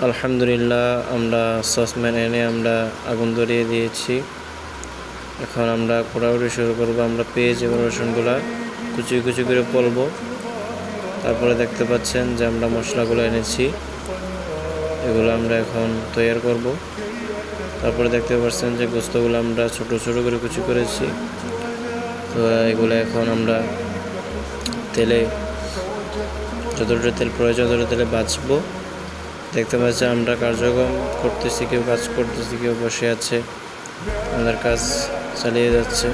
আলহামদুলিল্লাহ, আমরা সসম্যান এনে আমরা আগুন ধরিয়ে দিয়েছি। এখন আমরা কোড়াউড়ি শুরু করব, আমরা পেঁয়াজ এবং রসুনগুলা কুচি কুচি করে পলবো। তারপরে দেখতে পাচ্ছেন যে আমরা মশলাগুলো এনেছি, এগুলো আমরা এখন তৈরি করব। তারপরে দেখতে পাচ্ছেন যে গোস্তগুলো আমরা ছোট ছোট করে কুচি করেছি। তো এগুলো এখন আমরা তেলে, যতটা তেল প্রয়োজন ততটা তেলে বাঁচবো। দেখতে পাচ্ছি আমরা কার্যক্রম করতেছি, কেউ কাজ করতেছি, কেউ বসে আছে। আমাদের কাজ চালিয়ে যাচ্ছে।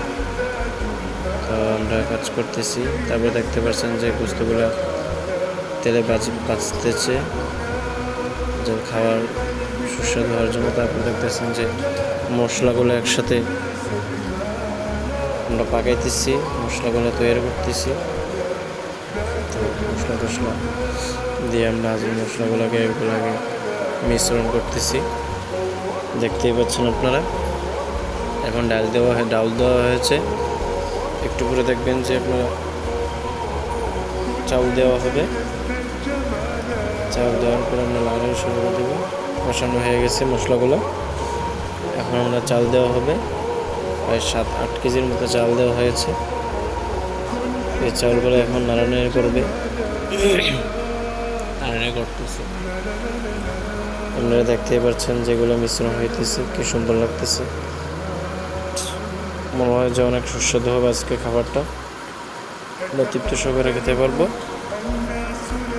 তো আমরা কাজ করতেছি। তারপর দেখতে পাচ্ছেন যে গোস্তগুলো তেলে বাঁচতেছে যে খাবার সুস্বাদু হওয়ার জন্য তারপর দেখতেছেন যে মশলাগুলো একসাথে আমরা পাকাইতেছি, মশলাগুলো তৈরি করতেছি। তো মশলা টশলা দিয়ে আমরা আজ মশলাগুলোকে এগুলোকে মিশ্রণ করতেছি। দেখতেই পাচ্ছেন আপনারা। এখন ডাল দেওয়া হয় ডাল দেওয়া হয়েছে। একটু করে দেখবেন যে আপনারা চাউল দেওয়া হবে। চাউল দেওয়ার পরে আমরা লাগানো শুরু করে দেবো। কষানো হয়ে গেছে মশলাগুলো। এখন আমরা চাল দেওয়া হবে। প্রায় সাত, আট কেজির মতো চাল দেওয়া হয়েছে। এই চাউলগুলো এখন নাড়ানাড়ি করবে। নাড়ানাড়ি করতেছে। আপনারা দেখতেই পাচ্ছেন যেগুলো মিশ্রণ হইতেছে, কি সুন্দর লাগতেছে। মনে হয় যে অনেক সুস্বাদু হবে আজকে খাবারটা। আমরা তৃপ্ত সহকারে খেতে পারব।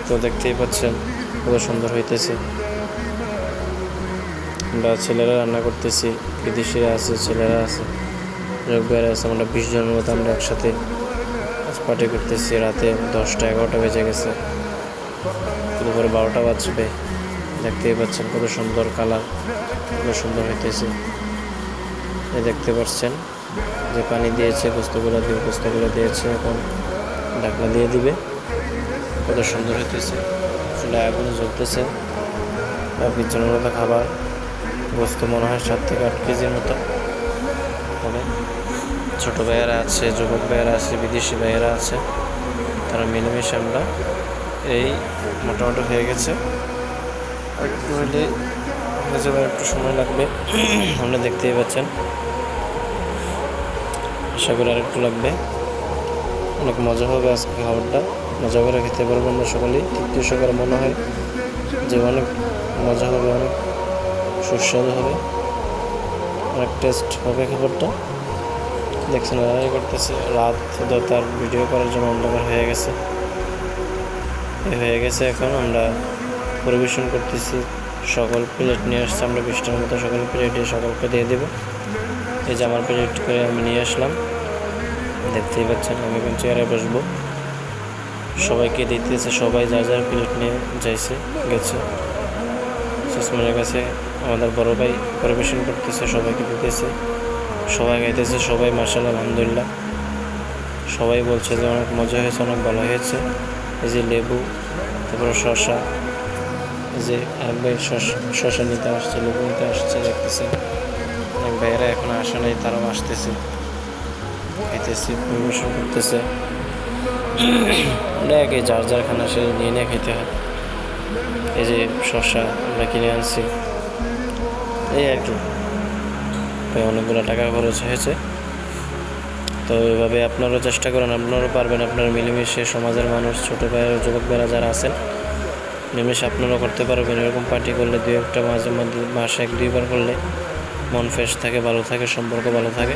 তো দেখতেই পাচ্ছেন কত সুন্দর হইতেছে। আমরা ছেলেরা রান্না করতেছি, বিদেশিরা আছে, ছেলেরা আছে রোগবাইরা আছে, আমরা বিশ জনের মতো আমরা একসাথে পার্টি করতেছি, রাতে দশটা, এগারোটা বেজে গেছে। দুপুরে বারোটা বাজবে। দেখতেই পাচ্ছেন কত সুন্দর কালার, কত সুন্দর হইতেছে। দেখতে পাচ্ছেন যে পানি দিয়েছে গোস্তগুলো দিয়ে গোস্তগুলো দিয়েছে, এখন ঢাকনা দিয়ে দিবে। কত সুন্দর হইতেছে। চুলায় আগুনে জ্বলতেছে। বিজ্জনের মতো খাবার গোস্ত মনে হয় সাত থেকে আট কেজির মতো। হবে ছোটো ভাইয়েরা আছে, যুবক ভাইয়েরা আছে, বিদেশি ভাইয়েরা আছে, তারা মিলেমিশে আমরা এই মোটামুটি হয়ে গেছে। একটু হলে হয়ে যাবে একটু সময় লাগবে। আমরা দেখতেই পাচ্ছেন। আশা করি আর একটু লাগবে। অনেক মজা হবে আজকে খাবারটা। মজা করে খেতে পারব আমরা সকলেই। তৃতীয় সকালে মনে হয় যে অনেক মজা হবে, অনেক সুস্বাদু হবে। অনেক টেস্ট হবে খাবারটা। দেখছেন করতেছে। রাত তার ভিডিও করার জন্য অন্ধকার হয়ে গেছে। হয়ে গেছে এখন। আমরা পরিবেশন করতেছি। সকল প্লেট নিয়ে আসছে। আমরা বিশটার মতো সকল প্লেটে সকলকে দিয়ে দেবো। এই যে আমার প্লেট করে আমি নিয়ে আসলাম। দেখতেই পাচ্ছেন, আমি এখন চেয়ারে বসবো। সবাইকে দিতেছে, সবাই যা যার প্লেট নিয়ে যাইছে, গেছে। সুসমানের কাছে আমাদের বড় ভাই পরিবেশন করতেছে, সবাইকে দিতেছে। সবাই গাইতেছে, সবাই মার্শাল আলহামদুলিল্লাহ। সবাই বলছে যে অনেক মজা হয়েছে, অনেক ভালো হয়েছে। এই যে লেবু, তারপরে শশা এই যে এক ভাই শশা নিতে আসছে, লেবু নিতে আসছে, দেখতেছে। অনেক ভাইয়েরা এখন আসে নাই, তারাও আসতেছে। খাইতেছে, পরিবেশন করতেছে। একে যার যার খানা সে নিয়ে নিয়ে খেতে হয়। এই যে শশা আমরা কিনে আনছি। এই আর কি। অনেকগুলো টাকা খরচ হয়েছে। তো এভাবে আপনারাও চেষ্টা করেন, আপনারাও পারবেন, আপনারা মিলেমিশে সমাজের মানুষ, ছোটো ভাইয়ের যুবক ভাইয়েরা যারা আছেন মিলেমিশে আপনারাও করতে পারবেন। এরকম পার্টি করলে দু একটা মাঝে মধ্যে, মাসে এক দুইবার করলে মন ফ্রেশ থাকে, ভালো থাকে, সম্পর্ক ভালো থাকে।